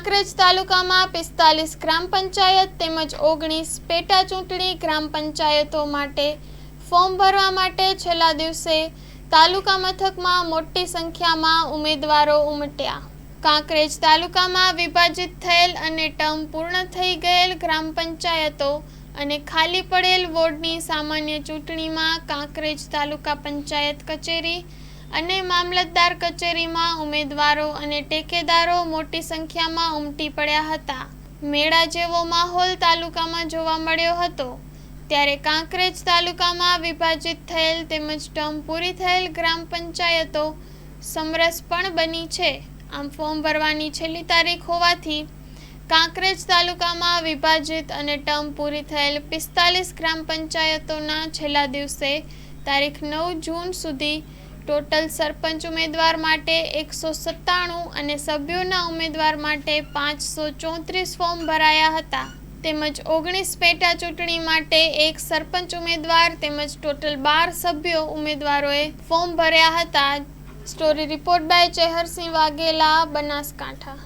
કાંકરેજ તાલુકામાં પિસ્તાલીસ ગ્રામ પંચાયત તેમજ ઓગણીસ પેટા ચૂંટણી ગ્રામ પંચાયતો માટે ફોર્મ ભરવા માટે છેલ્લા દિવસે તાલુકા મથકમાં મોટી સંખ્યામાં ઉમેદવારો ઉમટ્યા. કાંકરેજ તાલુકામાં વિભાજિત થયેલ અને ટર્મ પૂર્ણ થઈ ગયેલ ગ્રામ પંચાયતો અને ખાલી પડેલ વોર્ડની સામાન્ય ચૂંટણીમાં કાંકરેજ તાલુકા પંચાયત કચેરી અને મામલતદાર કચેરીમાં ઉમેદવારો અને ટેકેદારો મોટી સંખ્યામાં ઉમટી પડ્યા હતા. મેળા જેવો માહોલ તાલુકામાં જોવા મળ્યો હતો. ત્યારે કાંકરેજ તાલુકામાં વિભાજિત થયેલ તેમજ ટર્મ પૂરી થયેલ ગ્રામ પંચાયતો સમરસ પણ બની છે. આમ ફોર્મ ભરવાની છેલ્લી તારીખ હોવાથી કાંકરેજ તાલુકામાં વિભાજિત અને ટર્મ પૂરી થયેલ પિસ્તાલીસ ગ્રામ પંચાયતોના છેલ્લા દિવસે તારીખ નવ જૂન સુધી ટોટલ સરપંચ ઉમેદવાર માટે એકસો સત્તાણું અને સભ્યોના ઉમેદવાર માટે પાંચસો ચોત્રીસ ફોર્મ ભરાયા હતા. તેમજ ઓગણીસ પેટા ચૂંટણી માટે એક સરપંચ ઉમેદવાર તેમજ ટોટલ બાર સભ્યો ઉમેદવારોએ ફોર્મ ભર્યા હતા. Story report by Chehar Singh Vaghela, Banaskantha.